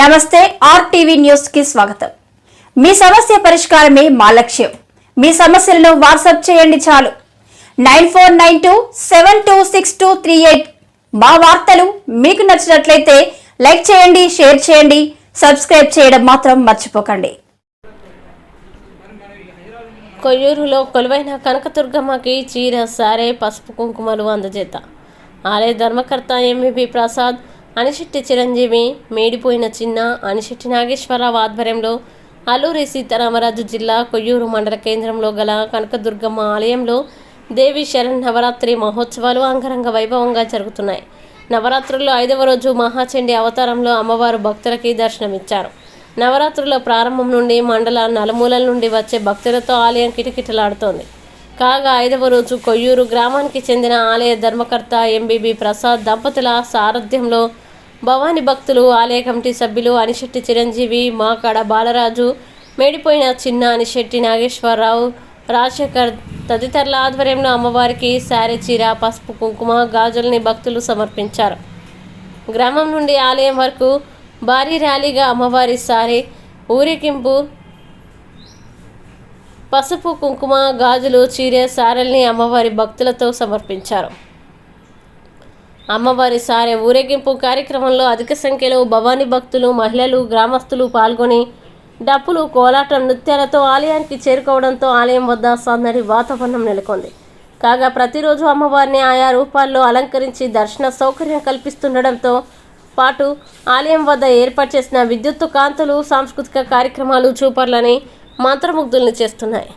నమస్తే ఆర్టీవీ న్యూస్కి స్వాగతం. మీ సమస్య పరిష్కారమే మా లక్ష్యం. మీ సమస్యలను వాట్సాప్ చేయండి చాలు. Nine four nine two seven two six two three eight మా వార్తలు మీకు నచ్చినట్లయితే లైక్ చేయండి షేర్ చేయండి సబ్స్క్రైబ్ చేయడం మాత్రం మర్చిపోకండి. కొయ్యూరులో కొలువైన కనకదుర్గమ్మకి చీర సారే పసుపు కుంకుమలు అందజేత. ఆలయ ధర్మకర్త ఎంవిపి ప్రసాద్ అనిశెట్టి చిరంజీవి మేడిపోయిన చిన్న అనిశెట్టి నాగేశ్వరరావు ఆధ్వర్యంలో అల్లూరి సీతారామరాజు జిల్లా కొయ్యూరు మండల కేంద్రంలో గల కనకదుర్గమ్మ ఆలయంలో దేవి శరణ్ నవరాత్రి మహోత్సవాలు అంగరంగ వైభవంగా జరుగుతున్నాయి. నవరాత్రుల్లో ఐదవ రోజు మహాచండి అవతారంలో అమ్మవారు భక్తులకి దర్శనమిచ్చారు. నవరాత్రుల ప్రారంభం నుండి మండల నలుమూలల నుండి వచ్చే భక్తులతో ఆలయం కిటకిటలాడుతోంది. కాగా ఐదవ రోజు కొయ్యూరు గ్రామానికి చెందిన ఆలయ ధర్మకర్త ఎంబీబీ ప్రసాద్ దంపతుల సారథ్యంలో భవానీ భక్తులు ఆలయ కమిటీ సభ్యులు అనిశెట్టి చిరంజీవి మాకాడ బాలరాజు మేడిపోయిన చిన్న అనిశెట్టి నాగేశ్వరరావు రాజశేఖర్ తదితరుల ఆధ్వర్యంలో అమ్మవారికి శారీ చీర పసుపు కుంకుమ గాజుల్ని భక్తులు సమర్పించారు. గ్రామం నుండి ఆలయం వరకు భారీ ర్యాలీగా అమ్మవారి సారి ఊరేగింపు పసుపు కుంకుమ గాజులు చీరె సారెల్ని అమ్మవారి భక్తులతో సమర్పించారు. అమ్మవారి సారె ఊరేగింపు కార్యక్రమంలో అధిక సంఖ్యలో భవానీ భక్తులు మహిళలు గ్రామస్తులు పాల్గొని డప్పులు కోలాటం నృత్యాలతో ఆలయానికి చేరుకోవడంతో ఆలయం వద్ద సందడి వాతావరణం నెలకొంది. కాగా ప్రతిరోజు అమ్మవారిని ఆయా రూపాల్లో అలంకరించి దర్శన సౌకర్యం కల్పిస్తుండడంతో పాటు ఆలయం వద్ద ఏర్పాటు చేసిన విద్యుత్తు కాంతులు సాంస్కృతిక కార్యక్రమాలు చూపర్లని మంత్రముగ్ధుల్ని చేస్తున్నాయి.